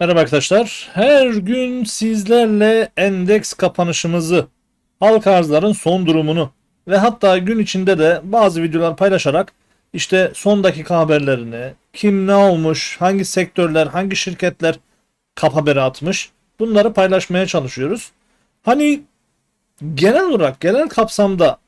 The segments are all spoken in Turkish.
Merhaba arkadaşlar. Her gün sizlerle endeks kapanışımızı, halka arzların son durumunu ve hatta gün içinde de bazı videolar paylaşarak işte son dakika haberlerini, kim ne olmuş, hangi sektörler, hangi şirketler kap haberi atmış bunları paylaşmaya çalışıyoruz. Hani genel olarak, genel kapsamda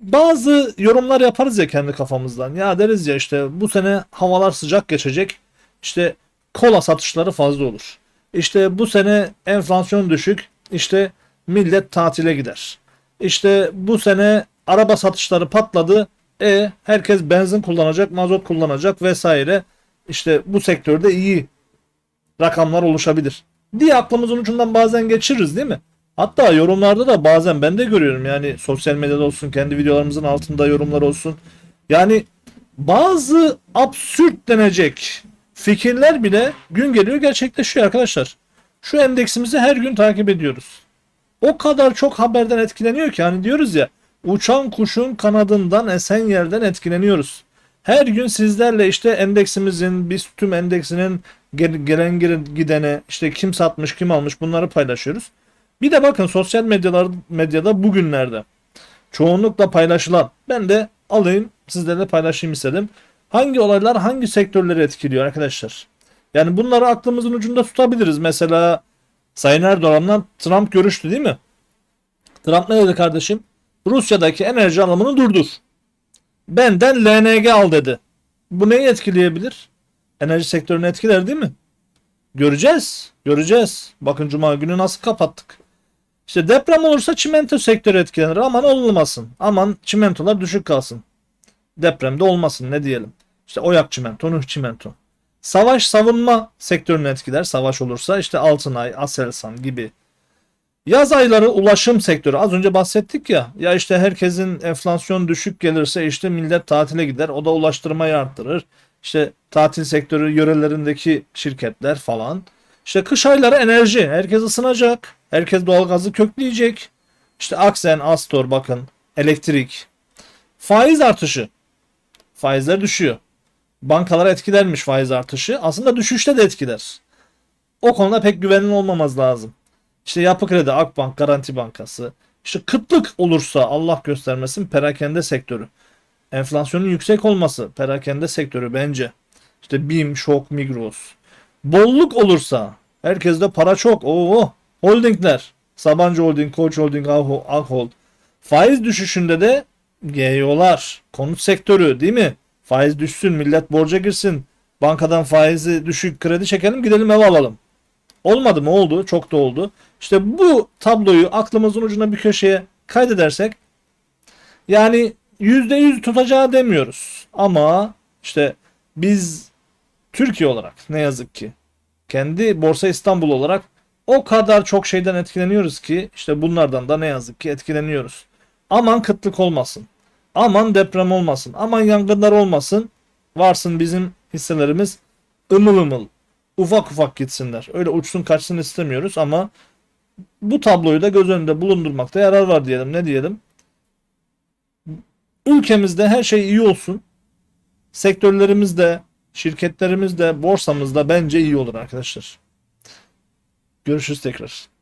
bazı yorumlar yaparız ya kendi kafamızdan. Ya deriz ya işte bu sene havalar sıcak geçecek. İşte kola satışları fazla olur. İşte bu sene enflasyon düşük. İşte millet tatile gider. İşte bu sene araba satışları patladı. E herkes benzin kullanacak, mazot kullanacak vesaire. İşte bu sektörde iyi rakamlar oluşabilir. Diye aklımızın ucundan bazen geçiririz değil mi? Hatta yorumlarda da bazen ben de görüyorum yani sosyal medyada olsun kendi videolarımızın altında yorumlar olsun. Yani bazı absürt denecek fikirler bile gün geliyor gerçekleşiyor arkadaşlar. Şu endeksimizi her gün takip ediyoruz. O kadar çok haberden etkileniyor ki hani diyoruz ya uçan kuşun kanadından esen yerden etkileniyoruz. Her gün sizlerle işte endeksimizin, biz tüm endeksinin gel- gelen gidene işte kim satmış kim almış bunları paylaşıyoruz. Bir de bakın sosyal medyalar medyada bugünlerde çoğunlukla paylaşılan ben de alayım sizlerle paylaşayım istedim. Hangi olaylar hangi sektörleri etkiliyor arkadaşlar? Yani bunları aklımızın ucunda tutabiliriz. Mesela Sayın Erdoğan'la Trump görüştü değil mi? Trump ne dedi kardeşim? Rusya'daki enerji alımını durdur. Benden LNG al dedi. Bu neyi etkileyebilir? Enerji sektörünü etkiler değil mi? Göreceğiz. Göreceğiz. Bakın cuma günü nasıl kapattık. İşte deprem olursa çimento sektörü etkilenir. Aman olmasın. Aman çimentolar düşük kalsın. Depremde olmasın ne diyelim. İşte Oyak çimento, Nuh çimento. Savaş savunma sektörünü etkiler. Savaş olursa işte Altınay, Aselsan gibi. Yaz ayları ulaşım sektörü. Az önce bahsettik ya. Ya işte herkesin enflasyon düşük gelirse işte millet tatile gider. O da ulaştırmayı arttırır. İşte tatil sektörü yörelerindeki şirketler falan. İşte kış ayları enerji. Herkes ısınacak. Herkes doğalgazı kökleyecek. İşte Aksen, Astor bakın. Elektrik. Faiz artışı. Faizler düşüyor. Bankalara etkilermiş faiz artışı. Aslında düşüşte de etkiler. O konuda pek güvenin olmamaz lazım. İşte Yapı Kredi, Akbank, Garanti Bankası. İşte kıtlık olursa Allah göstermesin perakende sektörü. Enflasyonun yüksek olması perakende sektörü bence. İşte BİM, Şok, Migros. Bolluk olursa herkeste para çok. Oo, holdingler. Sabancı Holding, Koç Holding, Akho- Akhold. Faiz düşüşünde de GEO'lar, konut sektörü değil mi? Faiz düşsün, millet borca girsin. Bankadan faizi düşük kredi çekelim gidelim ev alalım. Olmadı mı? Oldu. Çok da oldu. İşte bu tabloyu aklımızın ucuna bir köşeye kaydedersek yani %100 tutacağı demiyoruz. Ama işte biz Türkiye olarak ne yazık ki kendi Borsa İstanbul olarak o kadar çok şeyden etkileniyoruz ki işte bunlardan da ne yazık ki etkileniyoruz. Aman kıtlık olmasın. Aman deprem olmasın. Aman yangınlar olmasın. Varsın bizim hisselerimiz ımıl ımıl ufak ufak gitsinler. Öyle uçsun kaçsın istemiyoruz ama bu tabloyu da göz önünde bulundurmakta yarar var diyelim. Ne diyelim? Ülkemizde her şey iyi olsun. Sektörlerimizde, şirketlerimizde, borsamızda bence iyi olur arkadaşlar. Görüşürüz tekrar.